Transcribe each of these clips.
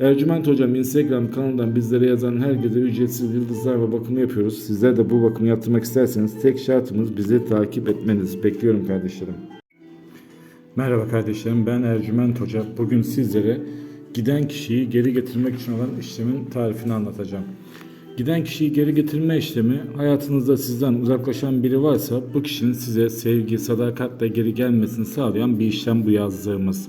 Ercüment Hocam Instagram kanalından bizlere yazan herkese ücretsiz yıldızlar ve bakımı yapıyoruz. Sizler de bu bakımı yaptırmak isterseniz tek şartımız bizi takip etmeniz. Bekliyorum kardeşlerim. Merhaba kardeşlerim ben Ercüment Hoca. Bugün sizlere giden kişiyi geri getirmek için olan işlemin tarifini anlatacağım. Giden kişiyi geri getirme işlemi hayatınızda sizden uzaklaşan biri varsa bu kişinin size sevgi, sadakatle geri gelmesini sağlayan bir işlem bu yazdığımız.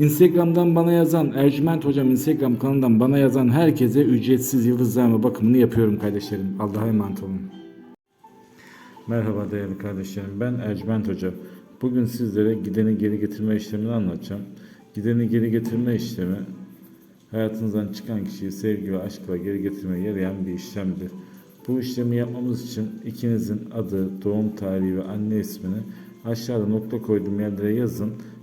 Instagram'dan bana yazan, Ercüment Hocam Instagram kanalından bana yazan herkese ücretsiz yıldızlarla bakımını yapıyorum kardeşlerim. Allah'a emanet olun. Merhaba değerli kardeşlerim. Ben Ercüment Hoca. Bugün sizlere gideni geri getirme işlemini anlatacağım. Gideni geri getirme işlemi hayatınızdan çıkan kişiyi sevgi ve aşkla geri getirmeye yarayan bir işlemdir. Bu işlemi yapmamız için ikinizin adı, doğum tarihi ve anne ismini aşağıda nokta koyduğum yerlere yazın